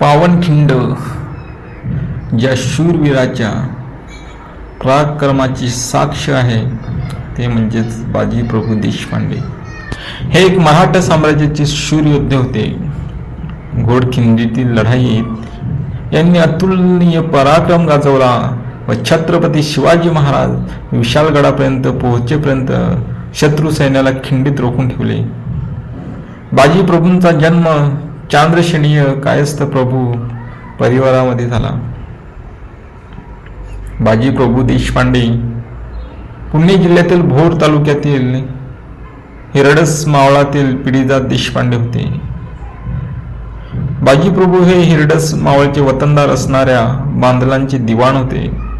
पावनखिंड ज्या शूरवीराच्या पराक्रमाची साक्ष आहे ते म्हणजेच बाजी प्रभू देशपांडे. हे एक मराठा साम्राज्याचे शूरयोद्धे होते. घोडखिंडीतील लढाईत यांनी अतुलनीय पराक्रम गाजवला व छत्रपती शिवाजी महाराज विशालगडापर्यंत पोहोचेपर्यंत शत्रू सैन्याला खिंडीत रोखून ठेवले. बाजीप्रभूंचा जन्म चांद्रशनीय कायस्थ प्रभू परिवारामध्ये झाला. बाजी प्रभू देशपांडे पुणे जिल्ह्यातील भोर तालुक्यातील हिरडस मावळातील पिढीजात देशपांडे होते. बाजी प्रभू हे हिरडस मावळचे वतनदार असणाऱ्या बांधलांचे दिवाण होते.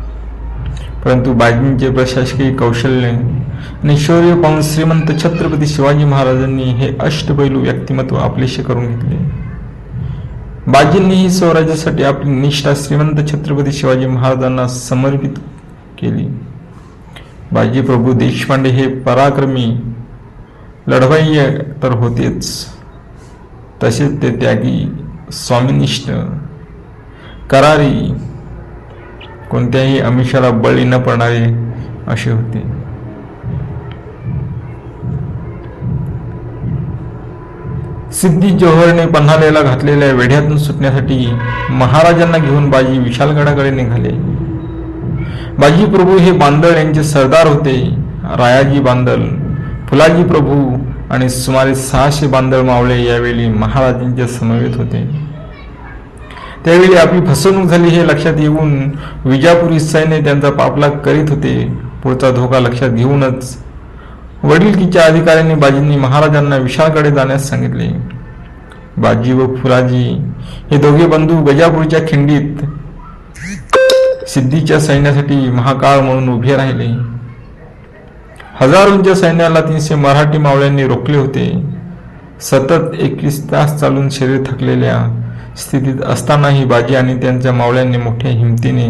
परंतु बाजींचे प्रशासकीय कौशल्य आणि शौर्य पाहून श्रीमंत छत्रपती शिवाजी महाराजांनी हे अष्टपैलू व्यक्तिमत्व आपलेसे करून घेतले. बाजींनीही स्वराज्यासाठी आपली निष्ठा श्रीमंत छत्रपती शिवाजी महाराजांना समर्पित केली. बाजी प्रभू देशपांडे हे पराक्रमी लढवय्य तर होतेच. तसेच ते त्यागी स्वामिनिष्ठ करारी कोणत्याही अमिषाला बळी न पडणारे असे होते. सिद्धी जोहरने पन्हालेला घातलेल्या वेढ्यातून सुटण्यासाठी महाराजांना घेऊन बाजी विशालगडाकडे निघाले. बाजी प्रभू हे बांदळ यांचे सरदार होते रायाजी बांदल फुलाजी प्रभू आणि सुमारे सहाशे बांदळ मावळे यावेळी महाराजांच्या समवेत होते. त्यावेळी आपली फसवणूक झाली हे लक्षात येऊन विजापुरी सैन्य त्यांचा पापलाग करीत होते. पुढचा धोका लक्षात घेऊनच वडिलकीच्या अधिकाऱ्यांनी बाजींनी महाराजांना विशाळकडे जाण्यास सांगितले. बाजी व फुलाजी हे दोघे बंधू गजापूरच्या खिंडीत सिद्धीच्या सैन्यासाठी महाकाळ म्हणून उभे राहिले. हजारोंच्या सैन्याला तीनशे मराठी मावळ्यांनी रोखले होते. सतत एकवीस तास चालून शरीर थकलेल्या स्थितीत असतानाही बाजी आणि त्यांच्या मावळ्यांनी मोठ्या हिमतीने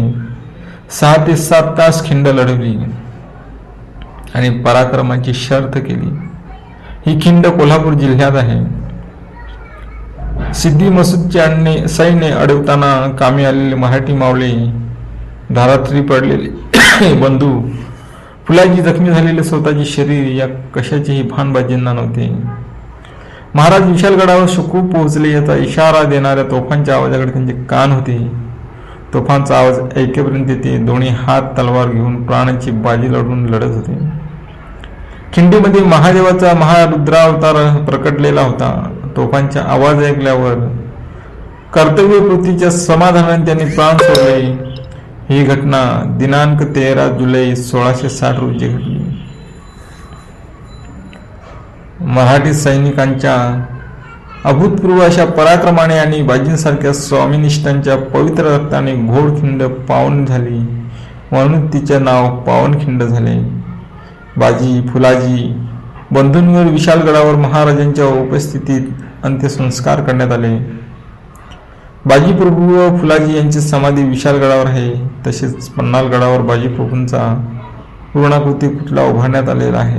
सहा ते सात तास खिंड लढवली. आणि पराक्रमाची शर्त केली. ही खिंड कोल्हापूर जिल्ह्यात आहे. सिद्धी मसूदचे अन्य सैन्य अडवताना कामी आलेले मराठी मावळे धारात्री पडलेले. बंधू फुलाजी जखमी झालेले स्वतःचे शरीर या कशाचेही भानबाजींना नव्हते. महाराज विशालगडावर सुखरूप पोहोचले याचा इशारा देणाऱ्या तोफांच्या आवाजाकडे त्यांचे कान होते. तोफांचा आवाज ऐकेपर्यंत ते दोन्ही हात तलवार घेऊन प्राणाची बाजी लढून लढत होते. खिंडीमध्ये महादेवाचा महारुद्रावतार प्रकटलेला होता. तोफांचा आवाज ऐकल्यावर कर्तव्य कृतीच्या समाधानाने त्यांनी प्राण सोडले. ही घटना दिनांक तेरा जुलै सोळाशे साठ रोजी घडली. मराठी सैनिकांच्या अभूतपूर्व अशा पराक्रमाने आणि बाजींसारख्या स्वामिनिष्ठांच्या पवित्र रक्ताने घोडखिंड पावन झाली. म्हणून तिचे नाव पावनखिंड झाले. बाजी फुलाजी बंधूंवर विशालगडावर महाराजांच्या उपस्थितीत अंत्यसंस्कार करण्यात आले. बाजी प्रभू व फुलाजी यांची समाधी विशालगडावर आहे. तसेच पन्नालगडावर बाजी प्रभूंचा पूर्णाकृती पुतळा उभारण्यात आलेला आहे.